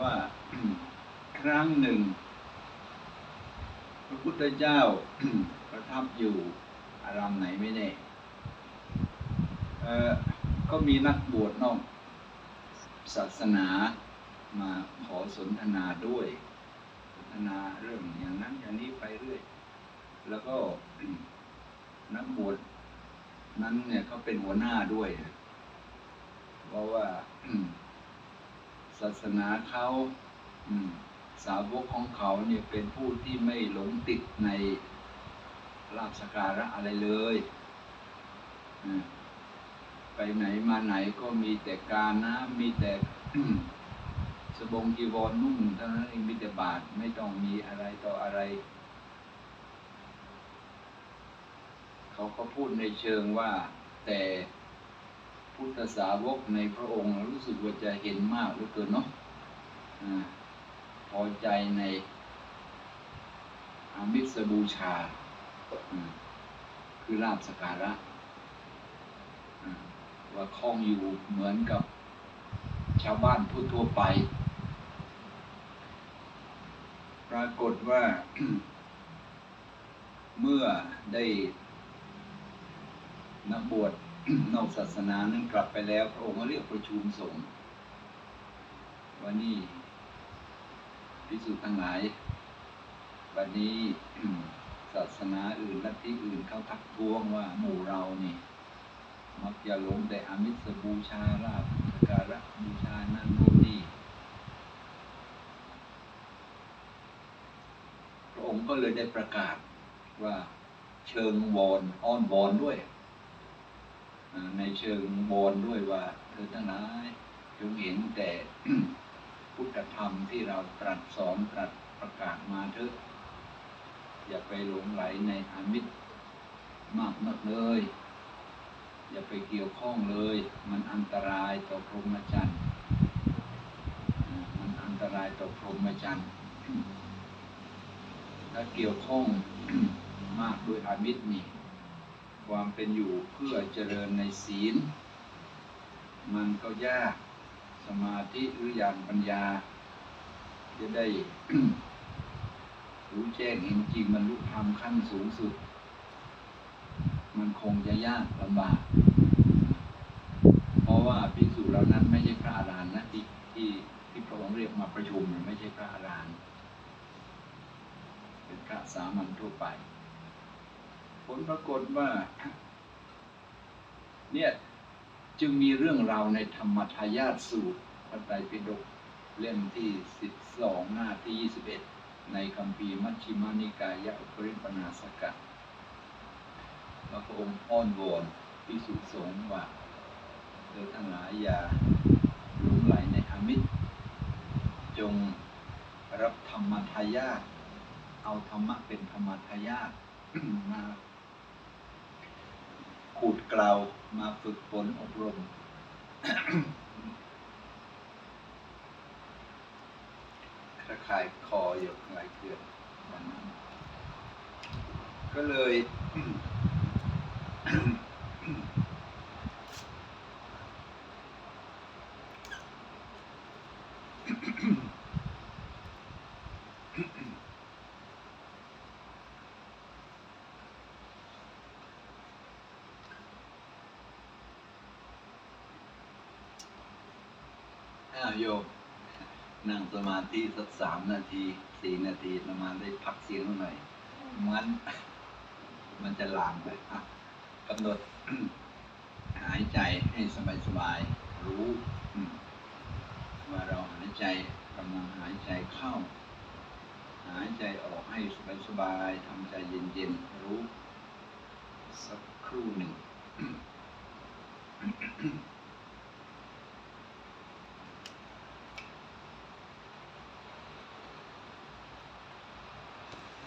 ว่าครั้งหนึ่ง พระพุทธเจ้าประทับอยู่อารามไหนไม่แน่เอ่อก็มีนักบวชนอกศาสนามาขอสนทนาด้วย สนทนาเรื่องอย่างนั้นอย่างนี้ไปเรื่อย แล้วก็นักบวชนั้นเนี่ยเขาเป็นหัวหน้าด้วย เพราะว่า ศาสนาเขาสาวกของเขาเนี่ยเป็นผู้ที่ไม่หลงติดในลาบสการะอะไรเลยไปไหนมาไหนก็มีแต่การนะมีแต่สบงจีวรนุ่งเท่านั้นเองมีแต่บาทไม่ต้องมีอะไรต่ออะไร เขาก็พูดในเชิงว่าแต่ พุทธสาวกในพระองค์รู้สึกว่าจะเห็นมากเหลือเกินเนาะพอใจในอามิสบูชา คือลาบสการะ ว่าคล้องอยู่เหมือนกับชาวบ้านทั่วไป ปรากฏว่า เมื่อได้นักบวช นอกศาสนานั้นกลับไปแล้วพระองค์ก็เรียกประชุมสงฆ์ว่านี่พิสุทั้งหลาย วันนี้ศาสนาอื่นลัทธิอื่นเขาทักท้วงว่าหมู่เรานี่ มักจะหลงแต่อามิสบูชาลาภการะบูชานั่นนู่นนี่พระองค์ก็เลยได้ประกาศว่าเชิงวอนอ้อนวอนด้วย ในเชิงวอนด้วยว่าเธอทั้งหลายจงเห็นแต่พุทธธรรมที่เราตรัสสอนตรัสประกาศมาเถอะ อย่าไปหลงไหลในอามิตรมากนักเลย อย่าไปเกี่ยวข้องเลย มันอันตรายต่อพรหมจรรย์มันอันตรายต่อพรหมจรรย์ถ้าเกี่ยวข้องมากด้วยอามิตรนี่ ความเป็นอยู่เพื่อเจริญในศีล มันก็ยากสมาธิหรือญาณปัญญา จะได้รู้แจ้งเห็นจริงมันรู้ธรรมขั้นสูงสุด มันคงจะยากลำบาก เพราะว่าภิกษุเหล่านั้นไม่ใช่พระอรหันต์นะที่ที่ที่พระองค์เรียกมาประชุมไม่ใช่พระอรหันต์เป็นพระสามัญทั่วไป ลปรากฏว่า เนี่ยจึงมีเรื่องราวในธรรมทายาทสูตรพระไตรปิฎกเล่มที่สิบสองหน้าที่ยี่สิบเอ็ดในคัมภีร์มัชฌิมานิกายะอุปริปนาสกัดพระองค์อ้อนวอนพิสุสงฆ์ว่าเธอทั้งหลายอย่าหลงไหลในอามิตร จงรับธรรมทายาทเอาธรรมะเป็นธรรมทายาทมา ขูดเกลามาฝึกฝนอบรม คระคายคออยู่คลายเกลือนวันนั้นก็เลย อ้าวโยมนั่งสมาธิสักสามนาทีสี่นาทีประมาณได้พักเสียงหน่อยมันมันจะลามไปอะกำหนด หายใจให้สบายสบายๆรู้ว่าเราหายใจกำลังหายใจเข้า หายใจออกให้สบายสบายๆทำใจเย็นๆรู้ สักครู่หนึ่ง